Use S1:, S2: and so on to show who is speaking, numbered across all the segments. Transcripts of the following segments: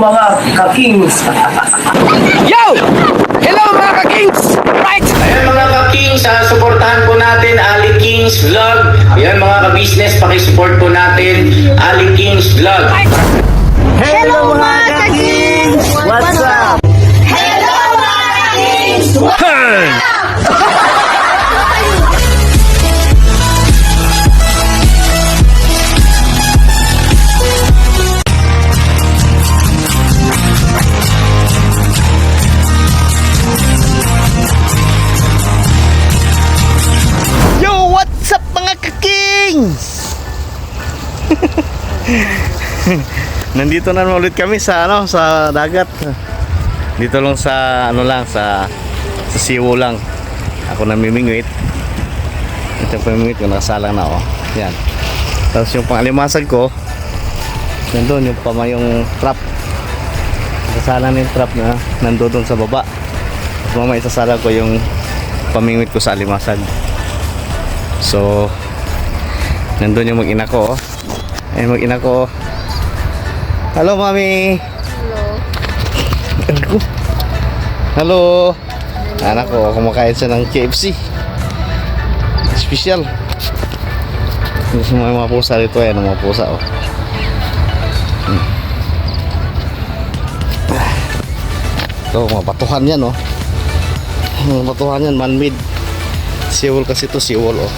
S1: mga ka-kings!
S2: Yo! Hello mga ka-kings! Right!
S3: Ayan mga ka-Kings, ah, supportahan po natin Ali Kings Vlog. Ayan mga ka-business, pakisupport po natin Ali Kings Vlog.
S1: Hello mga ka-kings! What's up?
S2: Yo! Nandito na ulit kami sa ano sa dagat. Dito lang sa ano lang sa sa siwo lang. Ako namimingwit. Ito yung pamimingwit ko nakasalang na oh. Yan. Tapos yung pangalimasag ko nandun yung pamayong trap. Nakasalang na yung trap na nandun sa baba. Tapos mamaya isasalang ko yung pamingwit ko sa alimasag. So, nandun yung mag-ina ko. oh. Ayun mag-ina ko. oh. Hello, mami. Hello. Hello. Anak ko, kumakain siya ng KFC. Special. Gusto mo yung mga pusa rito. Ayan, ang mga pusa, oh. Hmm. Ito, mga batuhan yan, oh. Mga batuhan yan, man-made. Seawall kasi ito, seawall, oh.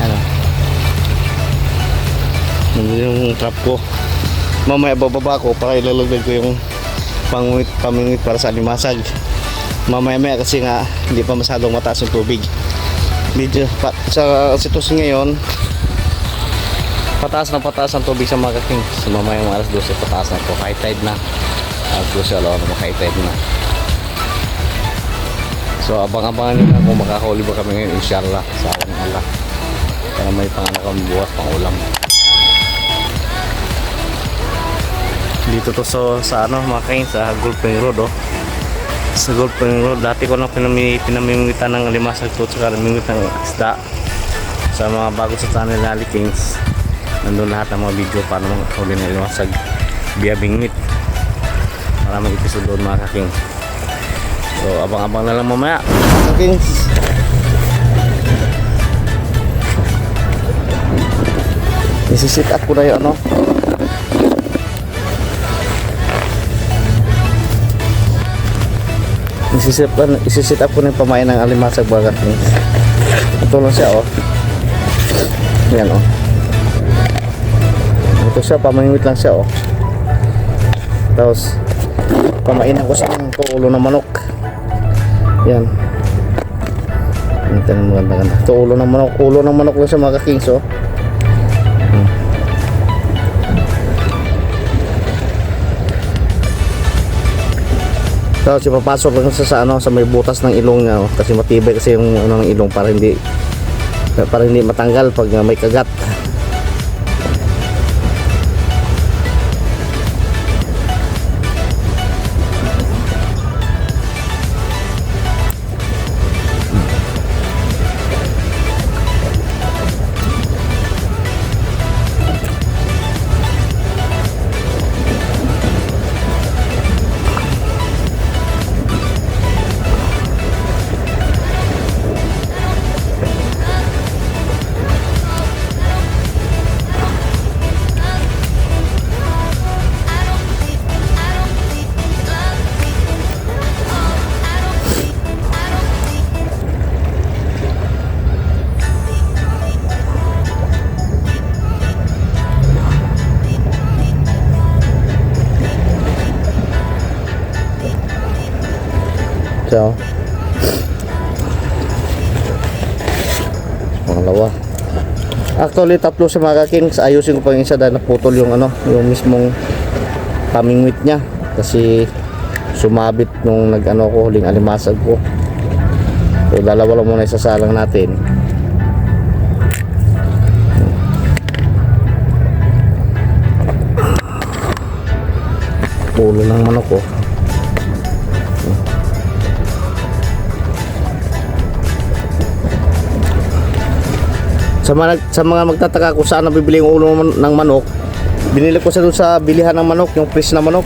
S2: Ano? Nandun yung trap ko. Mamaya bababa ko para ilalagdag ko yung pangungit, pamingwit para sa alimasag. Mamaya maya kasi nga hindi pa masyadong mataas yung tubig. Medyo pa, sa sitwasyon ngayon pataas na pataas ang tubig sa mga kaking. So mamaya mga alas 12 pataas na po. High tide na. Alas 12 alaw na high tide na. So abang-abangan nyo na kung makakahuli ba kami ngayon inshallah sa awan ng Allah. Para may pangano kami bukas pang ulam. Dito to so, sa ano mga kain sa Gulping Road oh. Sa Gulping Road dati ko nang pinami, pinamimitan ng to sa namimit ng isda. Sa mga bago sa channel na Kings. Nandun lahat ng mga video paano makahuli ng limasag via Bingwit. Maraming episode doon mga kaking. So abang-abang na lang mamaya. Kings. Isisit up ko na yung ano. Isisit up, isisit up ko na yung pamain ng alimasag bagat ni. Ito lang siya oh. Yan oh. Ito siya, pamangwit lang siya oh. Tapos pamainan ko sa tuulo ng manok. Yan. Ito ang maganda ganda. Ito ulo ng manok. Ulo ng manok lang sa mga kings oh. Tapos ipapasok lang sa, sa ano sa may butas ng ilong niya oh. kasi matibay kasi yung ano ng ilong para hindi para hindi matanggal pag may kagat. Actually, tatlo sa mga kings. Ayusin ko pa yung isa dahil naputol yung ano, yung mismong pamingwit niya. Kasi sumabit nung nag-ano ko, huling alimasag ko. So, dalawa lang muna isasalang natin. Ulo ng manok ko. Sa mga, sa mga magtataka kung saan nabibili yung ulo ng manok, Binili ko sa doon sa bilihan ng manok, yung fresh na manok.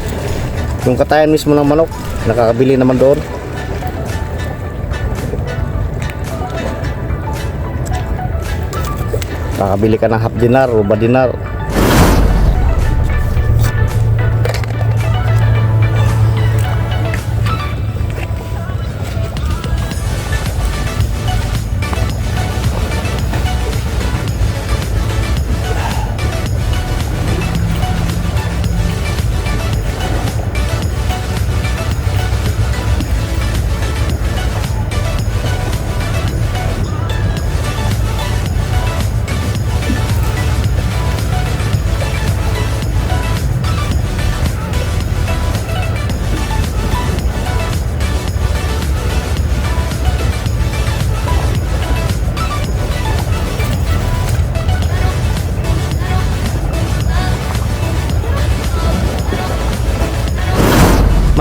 S2: Yung katayan mismo ng manok. Nakakabili naman doon. Nakakabili ka ng half dinar o ba dinar.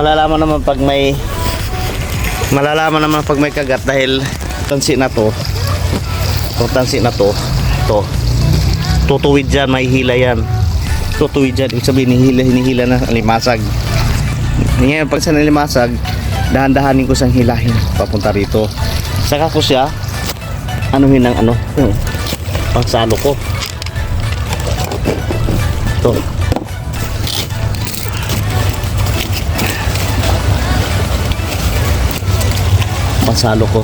S2: Malalaman naman pag may malalaman naman pag may kagat dahil tansi na to. Itong tansi na to to. Tutuwid dyan may hila yan. Tutuwid dyan ibig sabihin hinihila, hinihila na ang limasag ngayon pag sa nalimasag dahan-dahanin ko siyang hilahin papunta rito. Saka ko siya anuhin ng ano yung pangsalo ko. To pansalo ko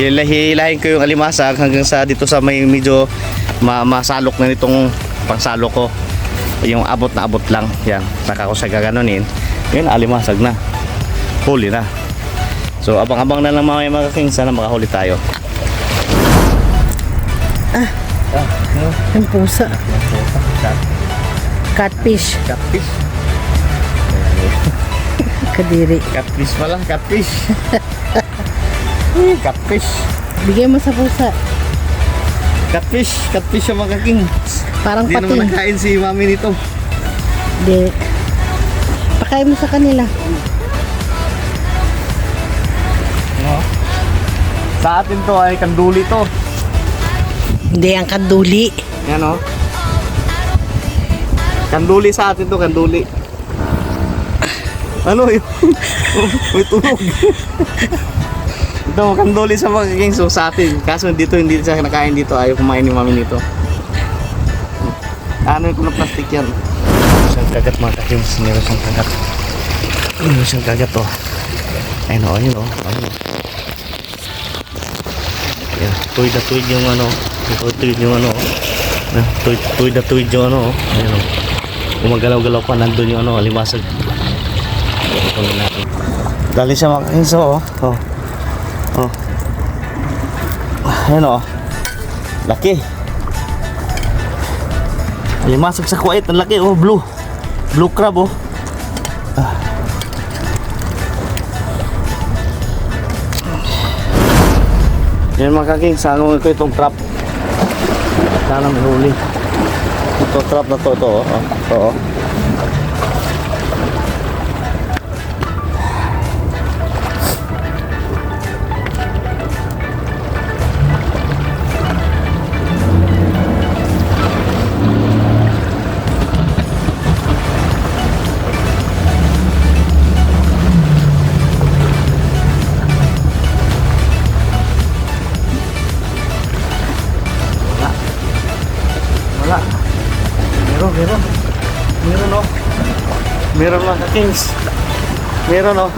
S2: hilahin ko yung alimasag hanggang sa dito sa may medyo ma masalok na nitong pangsalo ko. Yung abot na abot lang. Yan. Saka ko sa gaganunin. Yun alimasag na. Huli na. So abang-abang na lang mga mga king sana makahuli tayo.
S4: Yung pusa. Catfish.
S2: catfish.
S4: Kadiri.
S2: catfish pala. Catfish catfish
S4: Bigay mo sa pusa.
S2: catfish catfish yung mga king
S4: Parang
S2: hindi naman nakain si mami nito
S4: Hindi. Pakain mo sa kanila.
S2: no? sa atin to ay kanduli to
S4: Hindi, ang kaduli.
S2: Yan o. Kanduli sa atin to, kanduli. Ano yun? May tunog. Ito, kanduli sa mga kingso sa atin. Kaso dito, hindi siya nakain dito. Ayaw kumain ni mami nito. Ano ko na plastic yan? Siyang kagat mga kakings. Meron siyang kagat. Meron siyang kagat to. Ayun o, ayun o. Ayun o. Yan, tuwid na tuwid yung ano. Tuwid tuwid yung ano. Tuwid, tuwid na tuwid yung ano. Ayun o. Gumagalaw-galaw pa nandun yung ano, limasag. Dali siya mga kakinso oh. Oh. Oh. Ayun o. Laki. Limasag sa kuwait. Ang laki oh. Blue. Blue crab oh. Ah. Yan mga kaking, sanong ko itong trap. Sana may huli. Ito trap na to, ito, oh. oh, ito, oh. Meron mga kings. Meron oh.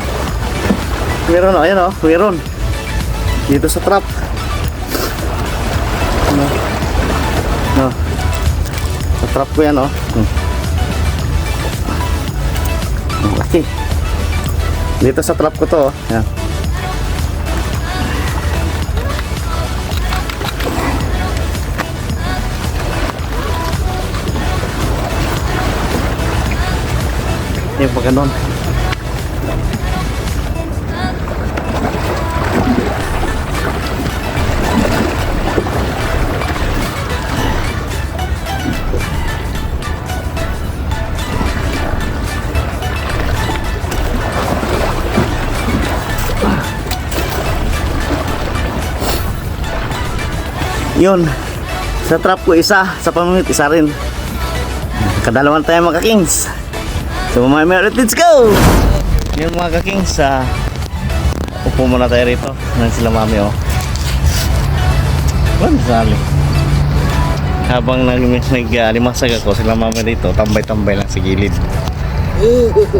S2: Meron oh, ayan oh, meron. Dito sa trap. No. No. Sa trap ko yan oh. Hmm. Dito sa trap ko to oh. natin yung pagganon yun. Sa trap ko isa. Sa pamimit isa rin. Kadalawan tayo mga kings So mga merit, let's go! Yun mga kings, sa upo muna tayo rito. Nan sila mami oh. Bueno, sali. Habang nag nag-alimasag ako, sila mami dito, tambay-tambay lang sa gilid.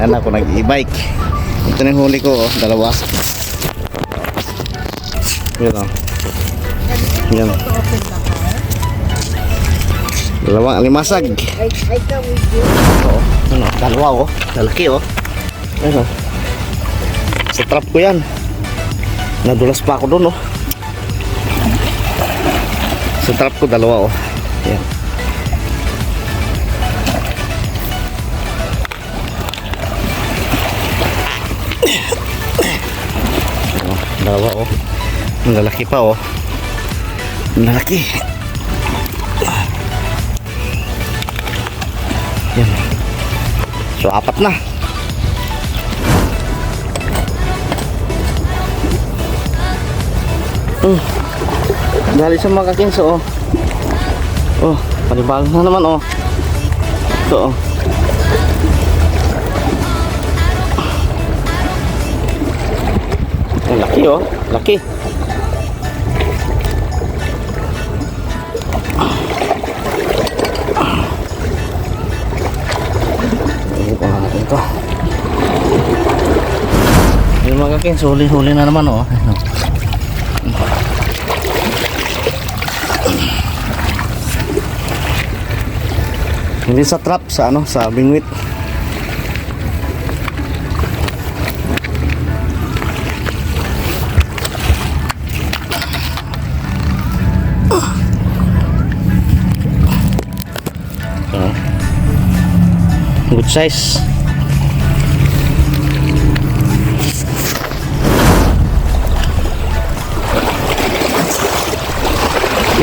S2: Yan ako nag-e-bike. Ito na yung huli ko, oh, dalawa. Yun oh. Yan. Dalawang alimasag. Oo. Ano, dalawa oh. Lalaki oh. Ano. Sa trap ko yan. Nadulas pa ako doon oh. Sa trap ko dalawa oh. Yan. Oh, dalawa oh. Ang lalaki pa oh. Ang lalaki. So, apat na. Mm. Dali sa mga kakinso, oh. Oh, panibago na naman, oh. Ito, oh. Ang laki, oh. Laki. Mga kakins, huli-huli na naman oh. Hindi sa trap, sa ano, sa bingwit. Good size.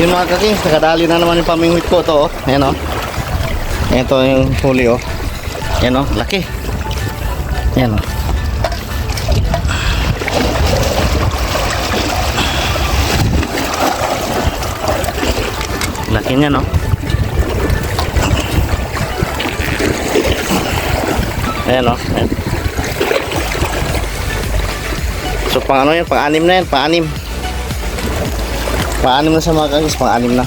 S2: Yun mga kakings, nakadali na naman yung pamingwit ko to. Oh. Ayan oh. Ito yung huli oh. Ayan oh, laki. Ayan oh. Laki niya no. Ayan o. Ayan. So pang ano yan, pang anim na yan, pang anim. Pang anim na sa mga kagis, pang anim na.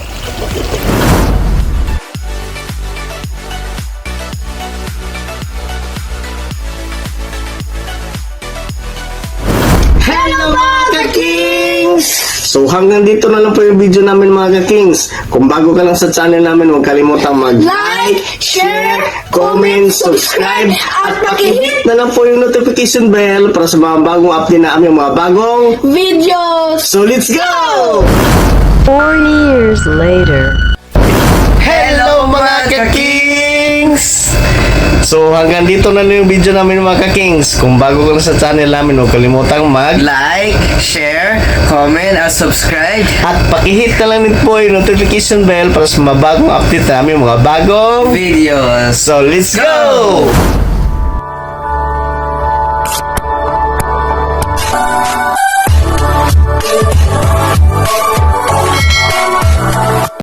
S1: Hello mga Kings! So hanggang dito na lang po yung video namin mga Kings. Kung bago ka lang sa channel namin, huwag kalimutang mag-like, share, comment, subscribe, at pakihit na lang po yung notification bell para sa mga bagong update na aming mga bagong
S4: Videos!
S1: So let's go!
S5: Four years later.
S1: Hello mga ka-Kings!
S2: So hanggang dito na lang yung video namin mga ka-kings. Kung bago ka lang sa channel namin, huwag kalimutang mag
S1: Like, share, comment, at subscribe.
S2: at pakihit na lang din po yung notification bell para sa mga bagong update namin, mga bagong
S1: Videos.
S2: So let's go!